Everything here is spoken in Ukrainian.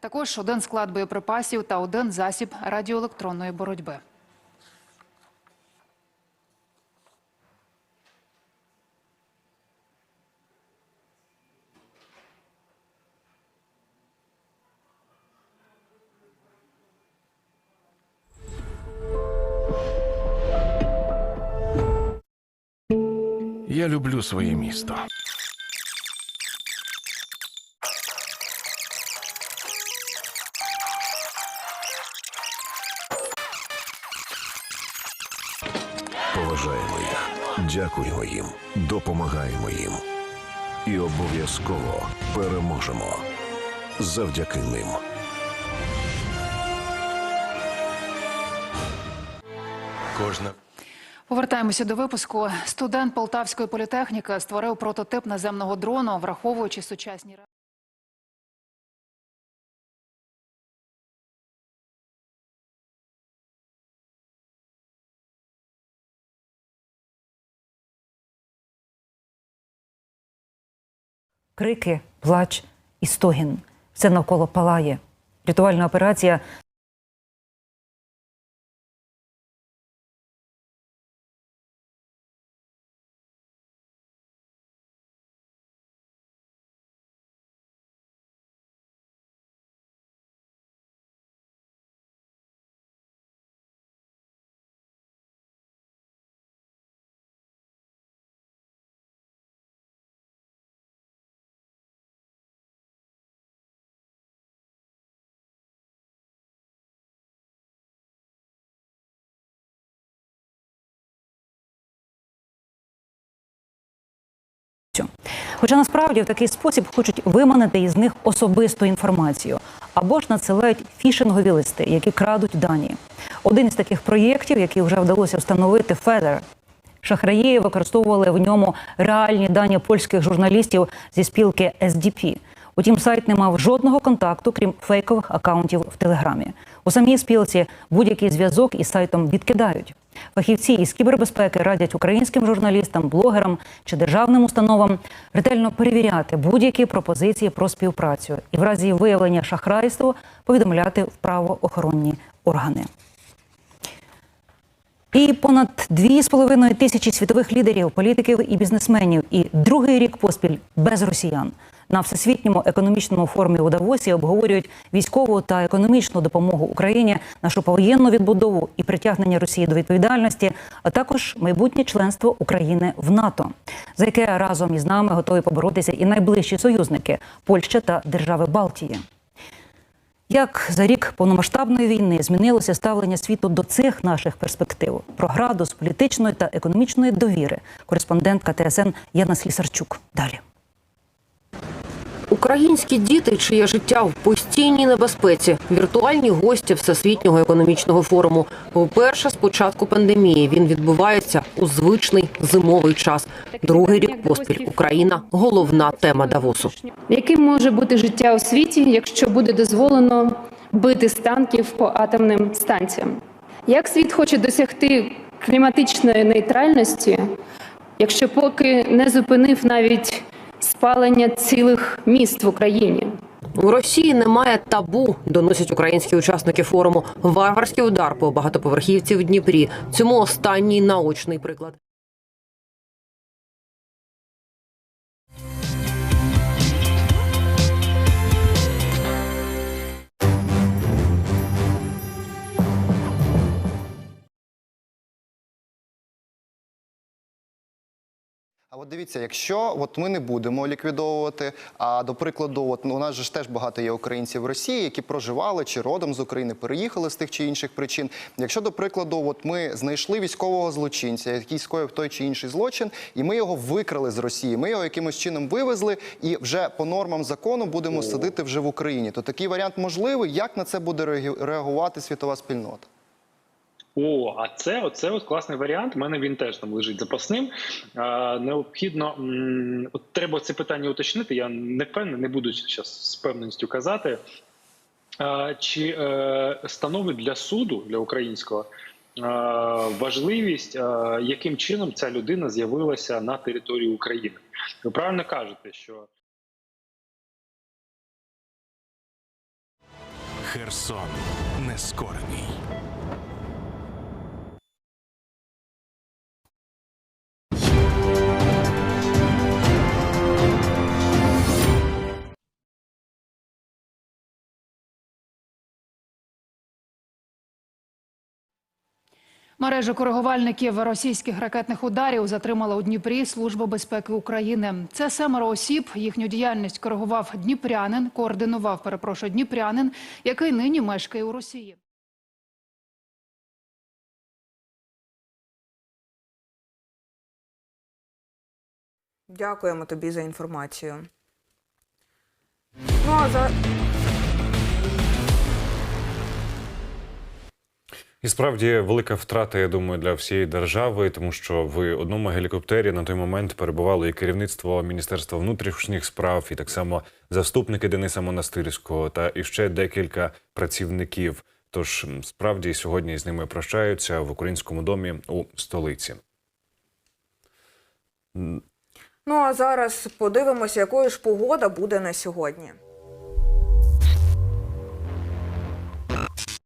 Також один склад боєприпасів та один засіб радіоелектронної боротьби. Я люблю своє місто. Дякуємо їм, допомагаємо їм. І обов'язково переможемо завдяки ним. Кожна Повертаємося до випуску. Студент Полтавської політехніки створив прототип наземного дрону, враховуючи сучасні Крики, плач і стогін. Все навколо палає. Рятувальна операція цю. Хоча насправді в такий спосіб хочуть виманити із них особисту інформацію або ж надсилають фішингові листи, які крадуть дані. Один із таких проєктів, який вже вдалося встановити, Федер. Шахраї використовували в ньому реальні дані польських журналістів зі спілки SDP. Утім, сайт не мав жодного контакту, крім фейкових акаунтів в Телеграмі. У самій спілці будь-який зв'язок із сайтом відкидають. Фахівці із кібербезпеки радять українським журналістам, блогерам чи державним установам ретельно перевіряти будь-які пропозиції про співпрацю і в разі виявлення шахрайства повідомляти в правоохоронні органи. І понад дві з половиною тисячі світових лідерів, політиків і бізнесменів, і другий рік поспіль без росіян на всесвітньому економічному форумі у Давосі обговорюють військову та економічну допомогу Україні, нашу повоєнну відбудову і притягнення Росії до відповідальності, а також майбутнє членство України в НАТО, за яке разом із нами готові поборотися і найближчі союзники Польща та держави Балтії. Як за рік повномасштабної війни змінилося ставлення світу до цих наших перспектив про градус політичної та економічної довіри? Кореспондентка ТСН Яна Слісарчук. Далі. Українські діти, чиє життя в постійній небезпеці, віртуальні гості Всесвітнього економічного форуму. Вперше з початку пандемії він відбувається у звичний зимовий час. Другий рік поспіль Україна головна тема Давосу. Яким може бути життя у світі, якщо буде дозволено бити з танків по атомним станціям? Як світ хоче досягти кліматичної нейтральності, якщо поки не зупинив навіть спалення цілих міст в Україні? У Росії немає табу, доносять українські учасники форуму. Варварський удар по багатоповерхівці в Дніпрі. Цьому останній наочний приклад. А от дивіться, якщо от ми не будемо ліквідовувати, а до прикладу, от ну, у нас же ж теж багато є українців в Росії, які проживали чи родом з України, переїхали з тих чи інших причин. Якщо до прикладу, от ми знайшли військового злочинця, який скоїв той чи інший злочин, і ми його викрали з Росії, ми його якимось чином вивезли, і вже по нормам закону будемо сидити вже в Україні. То такий варіант можливий. Як на це буде реагувати світова спільнота? О, а це оце от класний варіант. У мене він теж там лежить запасним. А, необхідно от треба це питання уточнити. Я не впевнений, не буду зараз з певністю казати. А, чи е, становить для суду для українського е, важливість, е, яким чином ця людина з'явилася на території України? Ви правильно кажете, що Херсон нескорений. Мережу коригувальників російських ракетних ударів затримала у Дніпрі Служба безпеки України. Це семеро осіб. Їхню діяльність коригував дніпрянин, координував, перепрошую, дніпрянин, який нині мешкає у Росії. Дякуємо тобі за інформацію. Ну а за І справді велика втрата, я думаю, для всієї держави, тому що в одному гелікоптері на той момент перебувало і керівництво Міністерства внутрішніх справ, і так само заступники Дениса Монастирського, та і ще декілька працівників. Тож справді сьогодні з ними прощаються в українському домі у столиці. ну а зараз подивимося, якою ж погода буде на сьогодні.